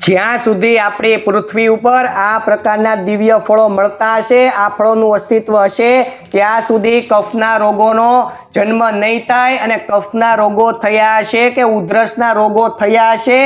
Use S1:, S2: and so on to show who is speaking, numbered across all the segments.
S1: જ્યાં સુધી આપણી પૃથ્વી ઉપર આ પ્રકારના દિવ્ય ફળો મળતા હશે, આ ફળોનું અસ્તિત્વ હશે, ત્યાં સુધી કફના રોગોનો જન્મ નહીં થાય અને કફના રોગો થયા હશે કે ઉધરસના રોગો થયા હશે,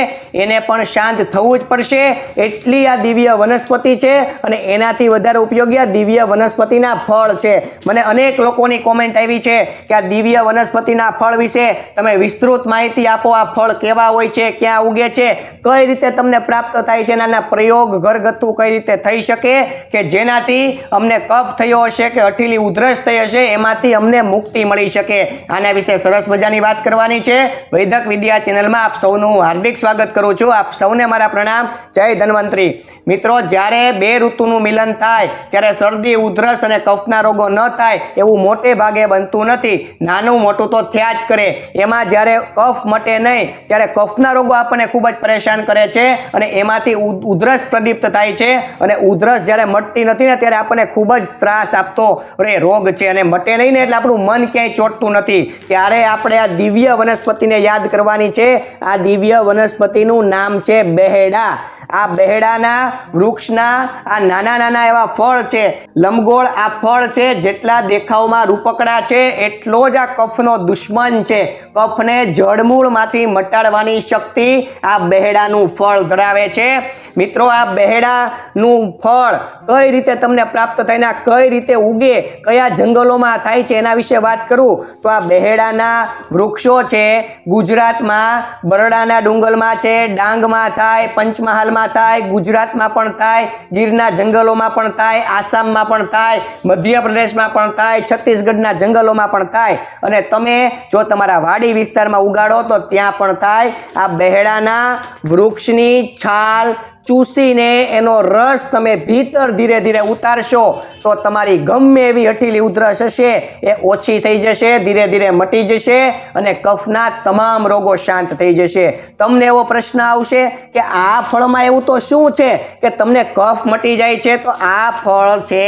S1: એને પણ શાંત થવું જ પડશે. એટલી આ દિવ્ય વનસ્પતિ છે અને એનાથી વધારે ઉપયોગી આ દિવ્ય વનસ્પતિના ફળ છે. મને અનેક લોકોની કોમેન્ટ આવી છે કે આ દિવ્ય વનસ્પતિના ફળ વિશે તમે વિસ્તૃત માહિતી આપો, આ ફળ કેવા હોય છે, ક્યાં ઉગે છે, કઈ રીતે તમને પ્રાપ્ત થાય છે અને પ્રયોગ ઘરગથ્થુ કઈ રીતે થઈ શકે કે જેનાથી અમને કફ થયો હશે કે અઠીલી ઉધરસ થઈ હશે, એમાંથી અમને મુક્તિ મળી શકે. આના વિશે સરસ મજાની વાત કરવાની છે. વૈદક વિદ્યા ચેનલમાં આપ સૌનું હાર્દિક સ્વાગત કરું છું. આપ સૌને મારા પ્રણામ. જય ધન્વંતરી. મિત્રો, જ્યારે બે ઋતુનું મિલન થાય, ત્યારે શરદી, ઉધરસ અને કફના રોગો ન થાય, એવું મોટે ભાગે બનતું નથી. નાનું મોટું તો થયા જ કરે. એમાં જ્યારે કફ મટે નહીં, ત્યારે કફના રોગો આપણને ખૂબ જ પરેશાન કરે છે. અને એમાંથી ઉધરસ પ્રદીપ્ત થાય છે. અને ઉધરસ જ્યારે મટતી નથી ને ત્યારે આપણને ખૂબ જ ત્રાસ આપતો રે, રોગ છે. અને મટે નહીં ને એટલે આપણું મન ક્યાંય ચોટતું નથી. ત્યારે આપણે આ દિવ્ય વનસ્પતિને યાદ કરવાની છે. આ દિવ્ય વનસ્પતિનું નામ છે બહેડા. આ બહેડાના વૃક્ષના, આ નાના નાના એવા ફળ છે. લંબગોળ આ ફળ છે. જેટલા દેખાવમાં રૂપકડા છે, એટલો જ આ કફનો દુશ્મન છે. કફને જળમૂળમાંથી મટાડવાની શક્તિ આ બહેડાનું ફળ ધરાવે છે. મિત્રો, આ બહેડાનું ફળ કઈ રીતે તમને પ્રાપ્ત થાય ને કઈ રીતે ઉગે, કયા જંગલોમાં થાય છે એના વિશે વાત કરું. તો આ બહેડાના વૃક્ષો છે, ગુજરાતમાં બરડાના ડુંગરમાં છે, ડાંગમાં થાય, પંચમહાલમાં થાય, ગુજરાતમાં પણ થાય, ગીરના જંગલોમાં પણ થાય, આસામમાં પણ થાય, મધ્યપ્રદેશમાં પણ થાય, છત્તીસગઢના જંગલોમાં પણ થાય. અને તમે જો તમારા વાડી વિસ્તારમાં ઉગાડો તો ત્યાં પણ થાય. આ બહેડાના વૃક્ષની છાલ ચૂસીને એનો રસ તમે ભીતર ધીરે ધીરે ઉતારશો, તો તમારી ગમે એવી હઠીલી ઉધરસ હશે, એ ઓછી થઈ જશે, ધીરે ધીરે મટી જશે અને કફના તમામ રોગો શાંત થઈ જશે. તમને એવો પ્રશ્ન આવશે કે આ ફળમાં એવું તો શું છે કે તમને કફ મટી જાય છે? તો આ ફળ છે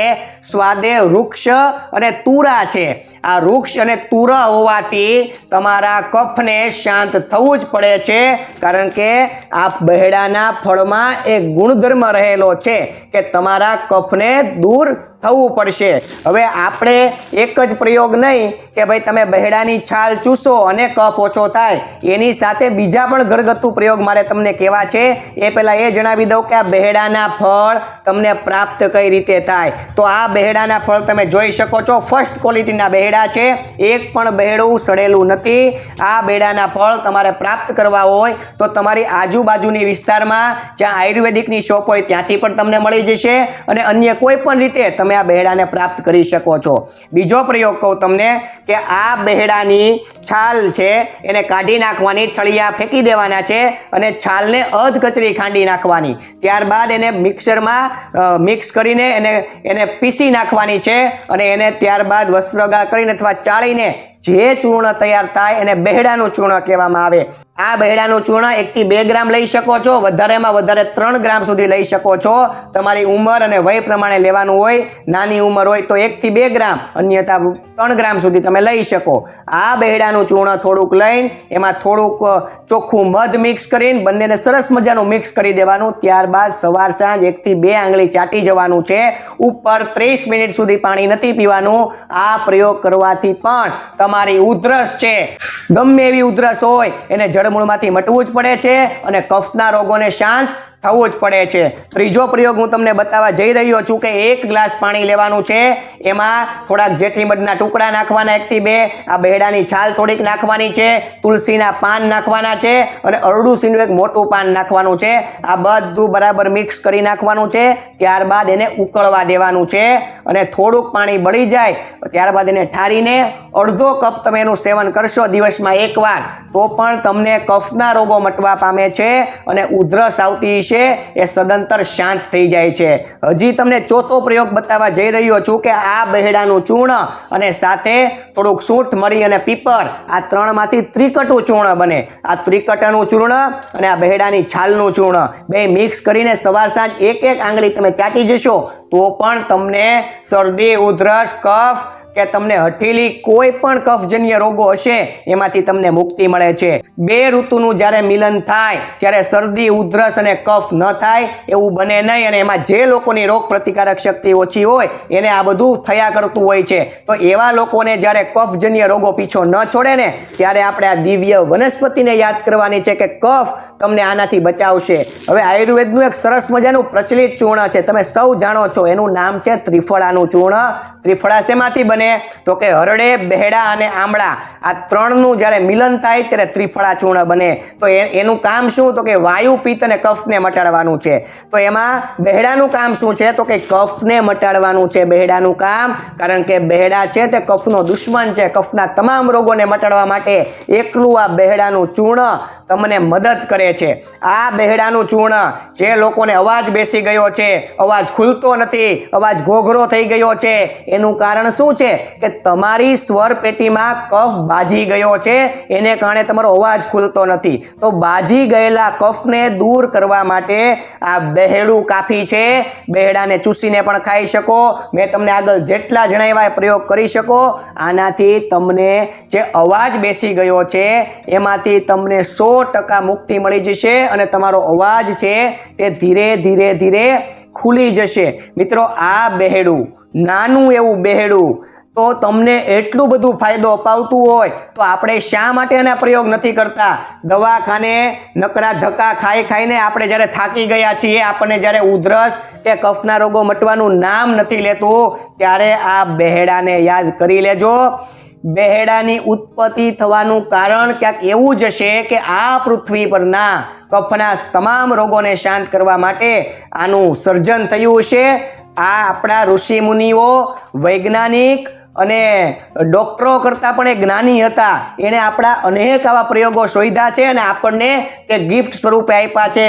S1: સ્વાદે વૃક્ષ અને તુરા છે. આ વૃક્ષ અને તુરા હોવાથી તમારા કફને શાંત થવું જ પડે છે, કારણ કે આ બહેડાના ફળમાં એક ગુણધર્મ રહેલો છે કે તમારા કફને દૂર થવું પડશે. હવે આપણે એક જ પ્રયોગ નહીં કે ભાઈ તમે બહેડાની છાલ ચૂસો અને કફ ઓછો થાય. એની સાથે બીજા પણ ઘરગથ્થુ પ્રયોગ મારે તમને કહેવા છે? એ પહેલાં એ જણાવી દઉં કે આ બહેડાના ફળ તમને પ્રાપ્ત કઈ રીતે થાય. તો આ બહેડાના ફળ તમે જોઈ શકો છો. ફર્સ્ટ ક્વોલિટીના બહેડા છે. એક પણ બહેડું સડેલું નથી. આ બહેડાના ફળ તમારે પ્રાપ્ત કરવા હોય તો તમારી આજુબાજુની વિસ્તારમાં જ્યાં આયુર્વેદિકની શોપ હોય ત્યાંથી પણ તમને મળી જશે. અને અન્ય કોઈ પણ રીતે તમે આ બહેડાને પ્રાપ્ત કરી શકો છો? બીજો પ્રયોગ કહું તમને કે આ બહેડાની છાલ છે, એને કાઢી નાખવાની ઠળિયા ફેંકી દેવાના છે અને છાલને અધ કચરી ખાંડી નાખવાની. ત્યારબાદ એને મિક્સરમાં મિક્સ કરીને એને એને પીસી નાખવાની છે અને એને ત્યારબાદ વસ્ત્રગા કરીને અથવા ચાળીને જે ચૂર્ણ તૈયાર થાય એને બહેડાનું ચૂર્ણ કહેવામાં આવે. આ બહેડાનું ચૂર્ણ એકથી બે ગ્રામ લઈ શકો છો. વધારેમાં વધારે ત્રણ ગ્રામ સુધી લઈ શકો છો. તમારી ઉંમર અને વય પ્રમાણે લેવાનું હોય, નાની ઉંમર હોય તો એકથી બે ગ્રામ, અન્યથા ત્રણ ગ્રામ સુધી તમે લઈ શકો. આ બહેડાનું ચૂર્ણ થોડુંક લઈને એમાં થોડુંક ચોખ્ખું મધ મિક્સ કરીને બંનેને સરસ મજાનું મિક્સ કરી દેવાનું. ત્યારબાદ સવાર સાંજ એકથી બે આંગળી ચાટી જવાનું છે. ઉપર ત્રીસ મિનિટ સુધી પાણી નથી પીવાનું. આ પ્રયોગ કરવાથી પણ તમારી ઉધરસ છે. ગમે એવી ઉધરસ હોય, એને જળમૂળમાંથી મટવું જ પડે છે અને કફના રોગોને શાંત થવું જ પડે છે. ત્રીજો પ્રયોગ હું તમને બતાવવા જઈ રહ્યો છું કે એક ગ્લાસ પાણી લેવાનું છે. એમાં થોડાક જેઠી મધના ટુકડા નાખવાના એકથી બે. આ બહેડાની છાલ થોડીક નાખવાની છે. તુલસીના પાન નાખવાના છે અને અરડુસીનું એક મોટું પાન નાખવાનું છે. આ બધું બરાબર મિક્સ કરી નાખવાનું છે. ત્યારબાદ એને ઉકળવા દેવાનું છે અને થોડુંક પાણી બળી જાય, ત્યારબાદ એને ઠારીને અડધો કપ તમે એનું સેવન કરશો દિવસમાં એકવાર તો પણ તમને કફના રોગો મટવા પામે છે અને ઉધરસ આવતી છે એ સદંતર શાંત થઈ જાય છે. હજી તમને ચોથો પ્રયોગ બતાવવા જઈ રહ્યો છું કે આ બહેડાનું ચૂર્ણ અને સાથે થોડુંક સૂંઠ મરી અને પીપર આ ત્રણમાંથી ત્રિકટું ચૂર્ણ બને. આ ત્રિકટનું ચૂર્ણ અને આ બહેડાની છાલનું ચૂર્ણ. બે મિક્સ કરીને સવાર સાંજ એક એક આંગળી તમે ચાટી જશો તો પણ તમને શરદી, ઉધરસ, કફ કે તમને હઠેલી કોઈ પણ કફજન્ય રોગો હશે, એમાંથી તમને મુક્તિ મળે છે. બે ઋતુનું જ્યારે મિલન થાય, ત્યારે શરદી, ઉધરસ અને કફ ન થાય, એવું બને નહીં અને એમાં જે લોકોની રોગ પ્રતિકારક શક્તિ ઓછી હોય, એને આ બધું થયા કરતું હોય છે. તો એવા લોકોને જ્યારે કફજન્ય રોગો પીછો ન છોડે ને, ત્યારે આપણે આ દિવ્ય વનસ્પતિને યાદ કરવાની છે કે કફ તમને આનાથી બચાવશે. હવે આયુર્વેદનું એક સરસ મજાનું પ્રચલિત ચૂર્ણ છે. તમે સૌ જાણો છો, એનું નામ છે ત્રિફળાનું ચૂર્ણ. ત્રિફળા શેમાંથી બને તો કે હરડે બહેડા અને આમળા આ ત્રણનું જ્યારે મિલન થાય ત્યારે ત્રિફળા ચૂર્ણ બને. તો એનું કામ શું? તો કે વાયુ, પિત્ત અને કફને મટાડવાનું છે. તો એમાં બહેડાનું કામ શું છે? તો કે કફને મટાડવાનું છે બહેડાનું કામ. કારણ કે બહેડા છે તે કફનો દુશ્મન છે. કફના તમામ રોગોને મટાડવા માટે એકલું આ બહેડાનું ચૂર્ણ તમને મદદ કરે છે. આ બહેડાનું ચૂર્ણ જે લોકોને અવાજ બેસી ગયો છે, અવાજ ખુલતો નથી, અવાજ ઘોઘરો થઈ ગયો છે, એનું કારણ શું છે? કે તમારી સ્વર પેટીમાં કફ બાજી ગયો છે, એને કારણે તમારો અવાજ ખુલતો નથી. તો બાજી ગયેલા કફને દૂર કરવા માટે આ બહેડું કાફી છે. બહેડાને ચૂસીને પણ ખાઈ શકો. મેં તમને આગળ જેટલા જણાવ્યા પ્રયોગ કરી શકો. આનાથી તમને જે અવાજ બેસી ગયો છે, એમાંથી તમને સો ટકા મુક્તિ મળી જશે અને તમારો અવાજ છે તે ધીરે ધીરે ધીરે ખુલી જશે. મિત્રો, આ બહેડું, નાનું એવું બહેડું તો તમને એટલું બધું ફાયદો અપાવતું હોય તો આપણે શા માટે એના પ્રયોગ નથી કરતા? દવાખાને નકરા ધક્કા ખાઈ ખાઈને આપણે જ્યારે થાકી ગયા છીએ, આપણને જ્યારે ઉધરસ કે કફના રોગો મટવાનું નામ નથી લેતું, ત્યારે આ બહેડાને યાદ કરી લેજો. બહેડાની ઉત્પત્તિ થવાનું કારણ ક્યાંક એવું જ હશે કે આ પૃથ્વી પરના કફના તમામ રોગોને શાંત કરવા માટે આનું સર્જન થયું હશે આ આપણા ઋષિ મુનિઓ, વૈજ્ઞાનિક અને ડૉક્ટરો કરતાં પણ એ જ્ઞાની હતા. એણે આપણા અનેક આવા પ્રયોગો શોધ્યા છે અને આપણને તે ગિફ્ટ સ્વરૂપે આપ્યા છે.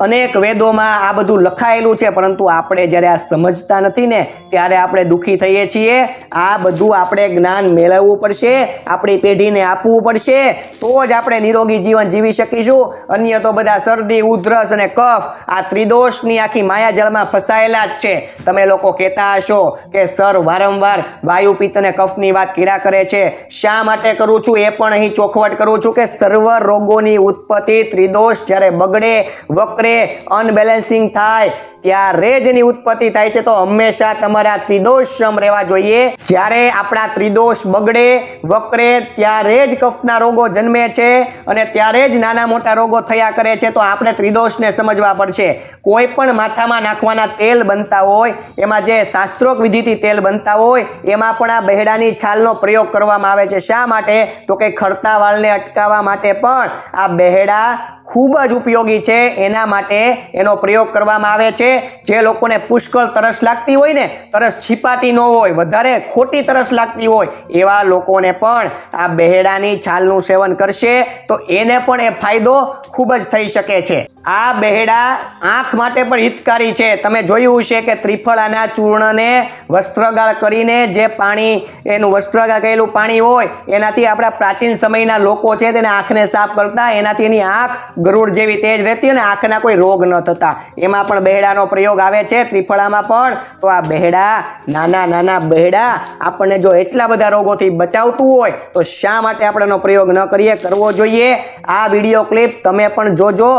S1: અનેક વેદોમાં આ બધું લખાયેલું છે, પરંતુ આપણે જ્યારે આ સમજતા નથી ને, ત્યારે આપણે દુઃખી થઈએ છીએ. આ બધું આપણે જ્ઞાન મેળવવું પડશે, આપણી પેઢીને આપવું પડશે. તો જ આપણે નિરોગી જીવન જીવી શકીશું. અન્ય તો બધા શરદી, ઉધરસ અને કફ, આ ત્રિદોષની આખી માયાજળમાં ફસાયેલા જ છે. તમે લોકો કહેતા હશો કે સર વારંવાર વાયુ પિત્ત અને કફની વાત કર્યા કરે છે. શા માટે કરું છું એ પણ અહીં ચોખવટ કરું છું કે સર્વ રોગોની ઉત્પત્તિ, ત્રિદોષ જ્યારે બગડે, વકરે, અનબેલેન્સિંગ થાય ત્યારે જ એની ઉત્પત્તિ થાય છે તો હંમેશા તમારા ત્રિદોષ ત્રિદોષમ રહેવા જોઈએ. જ્યારે આપણા ત્રિદોષ બગડે, વકરે, ત્યારે જ કફના રોગો જન્મે છે અને ત્યારે જ નાના મોટા રોગો થયા કરે છે તો આપણે ત્રિદોષને સમજવા પડશે. કોઈ પણ માથામાં નાખવાના તેલ બનતા હોય, એમાં જે શાસ્ત્રોક વિધિથી તેલ બનતા હોય, એમાં પણ આ બહેડાની છાલનો પ્રયોગ કરવામાં આવે છે. શા માટે? તો કે ખરતા વાળને અટકાવવા માટે પણ આ બહેડા ખૂબ જ ઉપયોગી છે. એના માટે એનો પ્રયોગ કરવામાં આવે છે. જે લોકોને પુષ્કળ તરસ લાગતી હોય ને, તરસ છીપાતી ન હોય, વધારે ખોટી તરસ લાગતી હોય, એવા લોકોને પણ આ બહેડાની છાલનું સેવન કરશે તો એને પણ એ ફાયદો ખૂબ જ થઈ શકે છે. આ બહેડા આંખ માટે પણ હિતકારી છે. તમે જોયું છે કે ત્રિફળાના ચૂર્ણને વસ્ત્રગાળ કરીને જે પાણી, એનું વસ્ત્રગાળ કરેલું પાણી હોય, એનાથી આપણા પ્રાચીન સમયના લોકો છે તેને આંખને સાફ કરતા, એનાથી એની આંખ ગરુડ જેવી તેજ રહેતી અને આંખના કોઈ રોગ ન થતા. એમાં પણ બહેડાનો પ્રયોગ આવે છે ત્રિફળામાં પણ. તો આ બહેડા, નાના નાના બહેડા, આપણને જો એટલા બધા રોગોથી બચાવતું હોય, તો શા માટે આપણે એનો પ્રયોગ ન કરીએ? કરવો જોઈએ. આ વીડિયો ક્લિપ તમે પણ જોજો.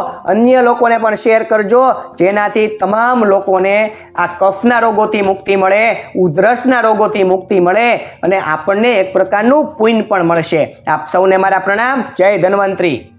S1: અન્ય લોકોને પણ શેર કરજો. જેનાથી તમામ લોકોને આ કફના રોગોથી મુક્તિ મળે, ઉધરસના રોગોથી મુક્તિ મળે અને આપણને એક પ્રકારનું પુણ્ય પણ મળશે. આપ સૌને મારા પ્રણામ. જય ધન્વંતરી.